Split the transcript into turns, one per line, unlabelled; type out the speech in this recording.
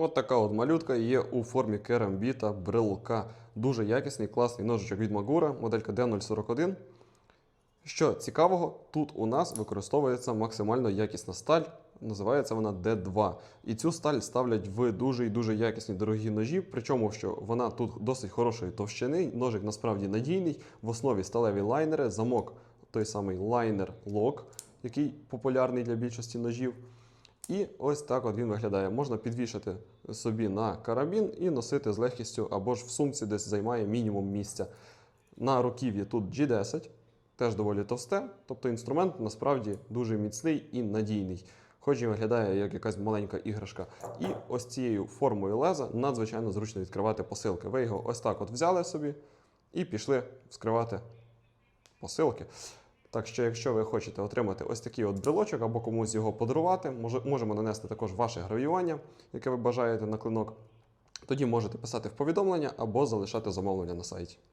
От така от малютка є у формі керамбіта брелка. Дуже якісний, класний ножичок від Магура, моделька D041. Що цікавого, тут у нас використовується максимально якісна сталь, називається вона D2. І цю сталь ставлять в дуже і дуже якісні дорогі ножі, причому що вона тут досить хорошої товщини, ножик насправді надійний, в основі сталеві лайнери, замок той самий лайнер лок, який популярний для більшості ножів. І ось так от він виглядає. Можна підвішати собі на карабін і носити з легкістю або ж в сумці, десь займає мінімум місця. На руків'ї тут G10, теж доволі товсте, тобто інструмент насправді дуже міцний і надійний. Хоч і виглядає як якась маленька іграшка. І ось цією формою леза надзвичайно зручно відкривати посилки. Ви його ось так от взяли собі і пішли вскривати посилки. Так що, якщо ви хочете отримати ось такий от брелочок або комусь його подарувати, може, можемо нанести також ваше гравіювання, яке ви бажаєте на клинок. Тоді можете писати в повідомлення або залишати замовлення на сайті.